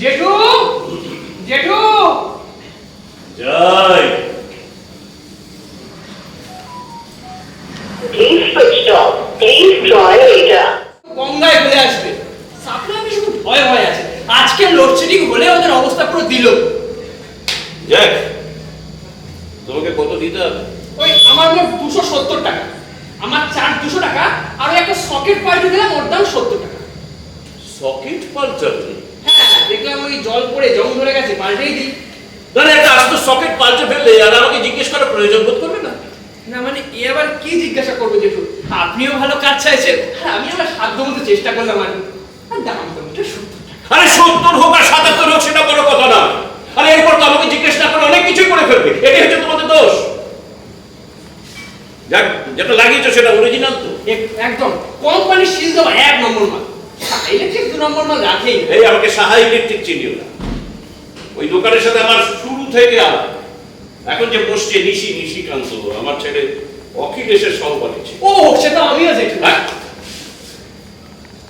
জেঠু জেঠু। জয়। Please switched off. Please try later. গঙ্গায় হয়ে আসবে। সাপলা আমি শুধু ভয় ভয় আছে। আজকে লোডশেডিং হলে ওদের অবস্থা পুরো দিল। যাক তোমাকে কত দিতে হবে? ওই আমার মোট দুশো সত্তর টাকা। আমার চার্জ দুশো টাকা আর ওই একটা সকেট পাল্টে দিলাম ওর দাম সত্তর টাকা। সকেট পাল্টাবে? হ্যাঁ দেখলাম ওই জল পড়ে জং ধরে গেছে পাল্টেই দিই। তাহলে একটা আস্ত সকেট পাল্টে ফেললে আর আমাকে জিজ্ঞেস করার প্রয়োজন বোধ করবে না? না মানে এ আবার কি জিজ্ঞাসা করব জেঠু আপনিও ভালো কাজ চাইছেন। আর আমি আমার সাধ্য মতো চেষ্টা করলাম আর দাম তো এটা সত্তর আরে সত্তর হোক আর সাতাত্তর হোক সেটা বড় কথা না। আরে এরপর তো আমাকে জিজ্ঞেস না করে অনেক কিছুই করে ফেলবে। এটাই হচ্ছে তোমাদের দোষ। যাক যেটা লাগিয়েছো সেটা অরিজিনাল তো। একদম কোম্পানির সিল দেওয়া এক নম্বর মাল। ইলেকট্রিক দু নম্বর মাল রাখেই এই আমাকে সাহা ইলেকট্রিক চিনিও না। ওই দোকানের সাথে আমার শুরু থেকে আলাদা এখন যে বসছে নিশি নিশিকান্ত আমার ছেলে অখিলেশের সহপাঠী ছিল। ও সেটা আমিও জেঠু হ্যাঁ?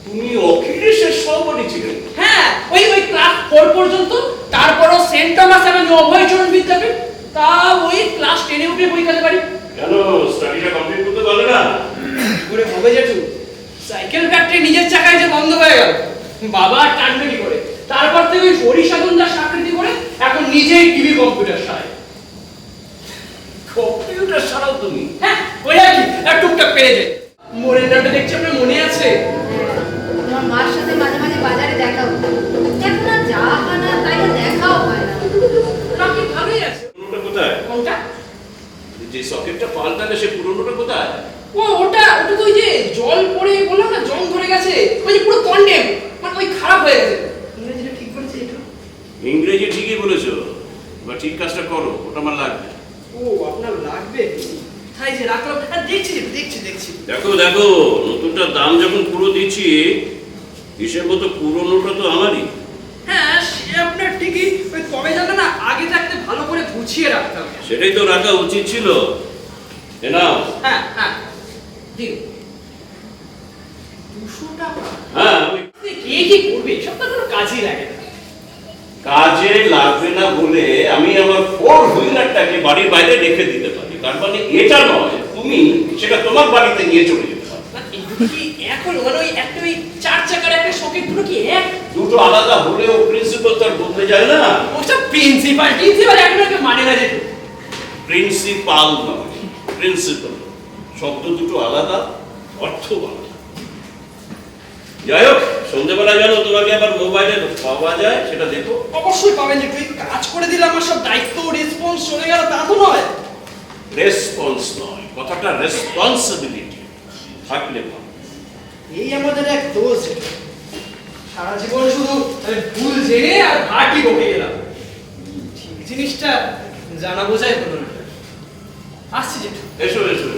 তুমি অখিলেশের সহপাঠী ছিলেন হ্যাঁ ওই ওই ক্লাস ফোর পর্যন্ত তারপরও Saint Thomas Avenue Abhaycharan Vidyapith তা ওই ক্লাস টেনে উঠে বই খেতে পারি। কেন? স্টাডিটা কমপ্লিট করতে পারলে না? করে হবে জেঠু। সাইকেল ফ্যাক্টরি নিজের চাকায় যে বন্ধ হয়ে গেল। বাবা টানবে কি করে। তারপর থেকে ওই হরিসাধন দাস চাকরি করে এখন নিজেই টিভি কম্পিউটার সারায়। কম্পিউটার ছাড়াও তুমি? হ্যাঁ ওই আর কি আর টুকটাক পেরে যায়। মোড়ের নামটা দেখছি আপনার মনে আছে? তোমার মার সাথে মাঝে মাঝে বাজারে দেখা হতো এখন আর যাওয়া হয় না তাই দেখাও হয় না। নাকি ভালোই আছে। পুরোটা কোথায়? কোনটা? যে সকেটটা পাল্টালে সে পুরোনোটা কোথায়? ও ওটা ওটা তো ওই যে জল পড়ে বললাম না জং ধরে গেছে। ওই যে পুরো কন্ডেম মানে ওই খারাপ হয়ে গেছে। ইংরেজিটা ঠিক বলেছে একটু ইংরেজি ঠিকই বলেছ বা ঠিক কাজটা করো ওটা আমার লাগবে। ও আপনার লাগবে? তাই যে রাখলাম? আর দেখছি দেখছি দেখছি। দেখো দেখো নতুনটার দাম যখন পুরো দিচ্ছি হিসেব মতো পুরোনোটা তো আমারই। হ্যাঁ সে আপনার ঠিকই ওই কবে জানো না আগে থাকতে ভালো করে গুছিয়ে রাখতাম। সেটাই তো রাখা উচিত ছিল। এ নাও। হ্যাঁ হ্যাঁ। দিন। হ্যাঁ কে কি করবে? এসব তো কোনো কাজই লাগে না। কাজে লাগবে না বলে আমি আমার ফোর হুইলারটাকে বাড়ির বাইরে রেখে দিতে পারি। তার মানে এটা নয় তুমি সেটা তোমার বাড়িতে নিয়ে চলে যেতে পারো। মানে ওই একটা ওই চার চাকার একটা সকেট দুটো কি এক? দুটো আলাদা হলেও প্রিন্সিপাল তার বদলে যায় না। ওটা প্রিন্সিপাল মানে না যেত প্রিন্সিপাল নয় প্রিন্সিপাল শব্দ দুটো আলাদা অর্থ আলাদা। যাই হোক সন্ধ্যেবেলা যেন তোমাকে আবার মোবাইলে পাওয়া যায় সেটা দেখো। অবশ্যই পাবেন যে তুই কাজ করে দিলে আমার সব দায়িত্ব রেসপন্স চলে গেল তা তো নয়। রেসপন্স নয় কথাটা রেসপন্সিবিলিটি থাকলে ভালো। এই আমাদের এক দোষ। সারা জীবন শুধু ভুল জেনে আর ভাটি বকে গেলাম। ঠিক জিনিসটা জানা বোঝাই হলো না। আসছি জেঠু এসো এসো।